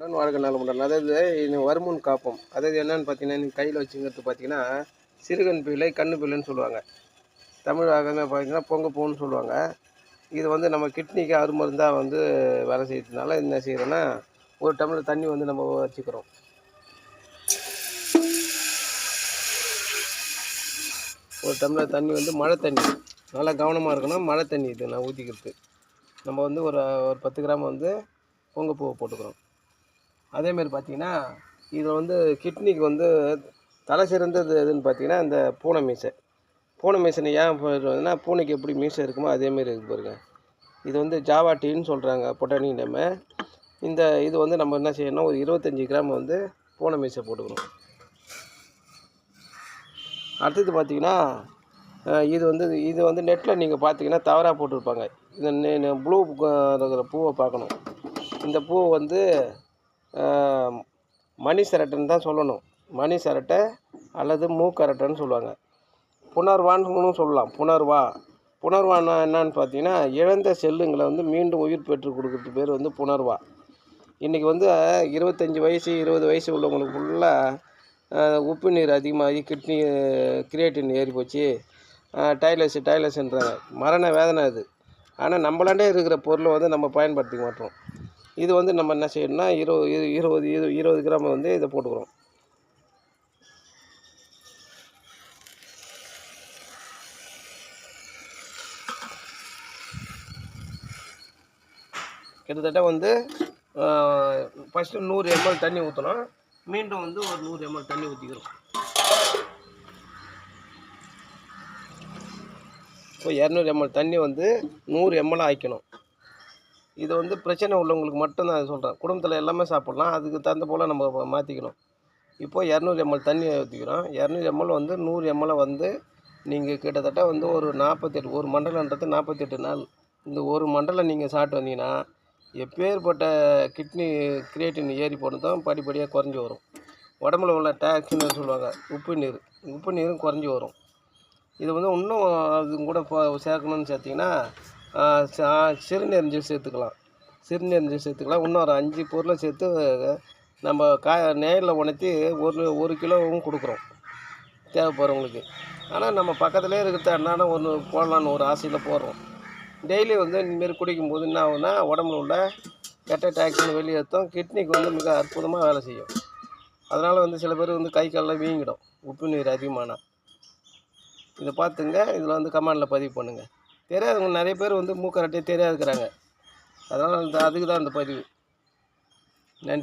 உடன் வாழ்க்கை நலமுடன் அதாவது இது வருமுன் காப்போம். அதாவது என்னன்னு பார்த்தீங்கன்னா நீங்கள் கையில் வச்சுங்கிறது பார்த்தீங்கன்னா சிறுகன் பிள்ளை கண்ணு பிள்ளைன்னு சொல்லுவாங்க. தமிழ் ஆகமே பார்த்தீங்கன்னா பொங்க பூன்னு சொல்லுவாங்க. இது வந்து நம்ம கிட்னிக்கு அருமருந்தாக வந்து வேலை செய்யறதுனால என்ன செய்கிறோன்னா ஒரு டம்ளர் தண்ணி வந்து நம்ம வச்சுக்கிறோம். ஒரு டம்ளர் தண்ணி வந்து மழை தண்ணி. நல்லா கவனமாக இருக்கணும். மழை தண்ணி இது நான் ஊற்றிக்கிறது நம்ம வந்து ஒரு ஒரு பத்து கிராம் வந்து பொங்கப்பூவை போட்டுக்கிறோம். அதேமாரி பார்த்தீங்கன்னா இதில் வந்து கிட்னிக்கு வந்து தலை சிறந்தது எதுன்னு பார்த்தீங்கன்னா இந்த பூனை மீசை. பூனை மீசனை ஏன் போயிடுறதுன்னா பூனைக்கு எப்படி மீசை இருக்குமோ அதேமாரி இருக்கு பாருங்க. இது வந்து ஜாவா டீன்னு சொல்கிறாங்க பொட்டானி நேமு இந்த இது வந்து நம்ம என்ன செய்யணும் ஒரு இருபத்தஞ்சி கிராம் வந்து பூனை மீசை போட்டுக்கணும். அடுத்தது பார்த்தீங்கன்னா இது வந்து இது வந்து நெட்டில் நீங்கள் பார்த்தீங்கன்னா தவறாக போட்டிருப்பாங்க. இந்த ப்ளூ இருக்கிற பூவை பார்க்கணும். இந்த பூவை வந்து மணி சரட்டுன்னு தான் சொல்லணும். மணி சரட்டை அல்லது மூக்கரட்டைன்னு சொல்லுவாங்க. புனர்வான்னு சொல்லலாம். புனர்வா. புனர்வான்னா என்னன்னு பார்த்தீங்கன்னா இழந்த செல்லுங்களை வந்து மீண்டும் உயிர் பெற்று கொடுக்கறது பேர் வந்து புனர்வா. இன்றைக்கி வந்து இருபத்தஞ்சி வயசு இருபது வயசு உள்ளவங்களுக்கு ஃபுல்லாக உப்பு நீர் அதிகமாகி கிட்னி கிரியேட்டின் ஏறி போச்சு. டைலஸ் டைலஸ்ன்றாங்க. மரண வேதனை அது. ஆனால் நம்மளாண்டே இருக்கிற பொருளை வந்து நம்ம பயன்படுத்திக்க மாட்டோம். இது வந்து நம்ம என்ன செய்யணும்னா இருபது இரு- இருபது இரு- இருபது கிராம் வந்து இதை போட்டுக்கிறோம். கிட்டத்தட்ட வந்து ஃபஸ்ட்டு நூறு எம்எல் தண்ணி ஊற்றணும் மீண்டும் வந்து ஒரு நூறு எம்எல் தண்ணி ஊற்றிக்கிறோம் இப்போ இரநூறு எம்எல் தண்ணி வந்து நூறு எம்எல் ஆக்கணும் இது வந்து பிரச்சனை உள்ளவங்களுக்கு மட்டும் நான் சொல்கிறேன் குடும்பத்தில் எல்லாமே சாப்பிட்லாம். அதுக்கு தகுந்த போல் நம்ம மாற்றிக்கணும் இப்போ இரநூறு எம்எல் தண்ணி ஊற்றிக்கிறோம் இரநூறு எம்எல் வந்து நூறு எம்எல் வந்து நீங்கள் கிட்டத்தட்ட வந்து ஒரு நாற்பத்தெட்டு ஒரு மண்டலன்றது நாற்பத்தெட்டு நாள். இந்த ஒரு மண்டலம் நீங்கள் சாப்பிட்டு வந்தீங்கன்னா எப்பேற்பட்ட கிட்னி கிரியேட்டின் ஏறி போனதும் படிப்படியாக குறைஞ்சி வரும். உடம்புல உள்ள டாக்ஸின்னு சொல்லுவாங்க. உப்பு நீர். உப்பு நீரும் குறைஞ்சி வரும். இது வந்து இன்னும் அது கூட சேர்க்கணும்னு சேர்த்திங்கன்னா ஆஹ் சிறுநீர் ஜூஸ் சேர்த்துக்கலாம். சிறுநீர் ஜூஸ் சேர்த்துக்கலாம். இன்னும் ஒரு அஞ்சு பொருளை சேர்த்து நம்ம கா நேரில் உணர்த்தி ஒரு ஒரு கிலோவும் கொடுக்குறோம். தேவைப்படுறவங்களுக்கு. ஆனால் நம்ம பக்கத்துலேயே இருக்கிறத என்னன்னா ஒன்று போடலான்னு ஒரு ஆசையில் போடுறோம். டெய்லி வந்து இந்தமாரி குடிக்கும்போது என்ன ஆகுனா உடம்புல உள்ள கெட்ட டாக்ஸின் வெளியேற்றும் கிட்னிக்கு வந்து மிக அற்புதமாக வேலை செய்யும். அதனால் வந்து சில பேர் வந்து கை காலில் வீங்கிடும். உப்பு நீர் அதிகமான. இதை பார்த்துங்க. இதில் வந்து கமெண்டில் பதிவு பண்ணுங்கள் தெரியாதவங்க நிறைய பேர் வந்து மூக்கரட்டே தெரியாதுக்கிறாங்க அதனால் அந்த அதுக்கு தான் அந்த பதிவு. நன்றி.